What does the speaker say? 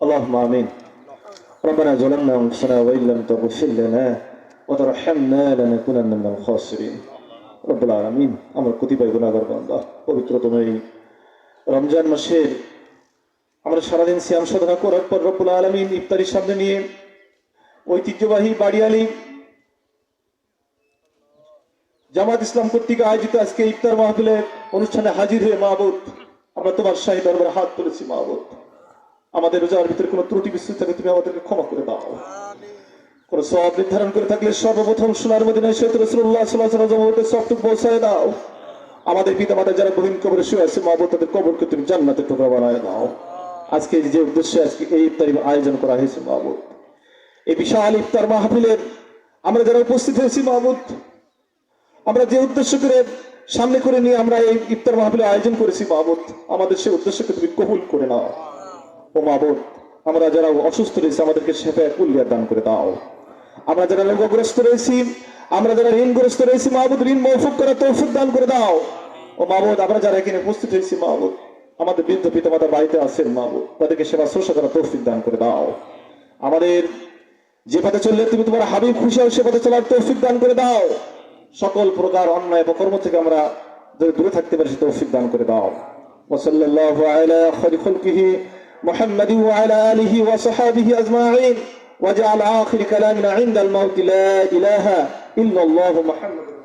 اللهم آمين ربنا ظلمنا أنفسنا وإن لم تغفر لنا وترحمنا لنكونن من الخاسرين رب العالمين আমার কতিপয় গুণাগার বান্দা পবিত্রতম এই রমজান মাসের আমরা সারাদিন শ্যাম সাধনা করার পর রব্বুল আলমিন ইফতারির সামনে নিয়ে ঐতিহ্যবাহী বাড়িয়ালি জামাত ইসলাম কর্তৃক আয়োজিত আজকে ইফতার মাহফিলের অনুষ্ঠানে হাজির হয়ে মাহবুদ আমরা তোমার শাহী দরবারে হাত তুলেছি মাহবুদ আমাদের রোজার ভিতরে কোনো ত্রুটি বিস্তৃত থাকে তুমি আমাদেরকে ক্ষমা করে দাও। কোন সব নির্ধারণ করে থাকলে সর্বপ্রথম সোনার মদিনায় সৈত রসুল্লাহ সাল্লাহ সবটুকু পৌঁছায় দাও। আমাদের পিতা মাতা যারা গভীর কবরে শুয়ে আছে মা মাহবুদ তাদের কবরকে তুমি জান্নাতের টুকরা বানায় দাও। আজকে যে উদ্দেশ্যে আজকে এই ইফতারি আয়োজন করা হয়েছে মাহবুদ এই বিশাল ইফতার মাহফিলের আমরা যারা উপস্থিত হয়েছি মাহবুদ আমরা যে উদ্দেশ্য করে সামনে করে নিয়ে আমরা এই ইফতার মাহফিলের আয়োজন করেছি মাহবুদ আমাদের সেই উদ্দেশ্যকে তুমি কবুল করে নাও। ও মাহবুদ আমরা যারা অসুস্থ রয়েছি আমাদেরকে সেফায় কুল্লিয়ার দান করে দাও আমরা যারা রোগগ্রস্ত রয়েছি আমরা যারা ঋণগ্রস্ত রয়েছি মাহবুদ ঋণ মৌফুক করে তৌফিক দান করে দাও ও মাহবুদ আমরা যারা এখানে উপস্থিত হয়েছি মাহবুদ আমাদের বৃদ্ধ পিতা মাতা বাড়িতে আছেন মাহবুদ তাদেরকে সেবা শ্রোষা করা তৌফিক দান করে দাও আমাদের যে পথে চললে তুমি তোমার হাবিব খুশি হও সে পথে চলার তৌফিক দান করে দাও সকল প্রকার অন্যায় বা কর্ম থেকে আমরা যাতে দূরে থাকতে পারি সে তৌফিক দান করে দাও وصلى الله على خير خلقه محمد وعلى آله وصحابه أجمعين. وجعل آخر كلامنا عند الموت. لا إله إلا الله محمد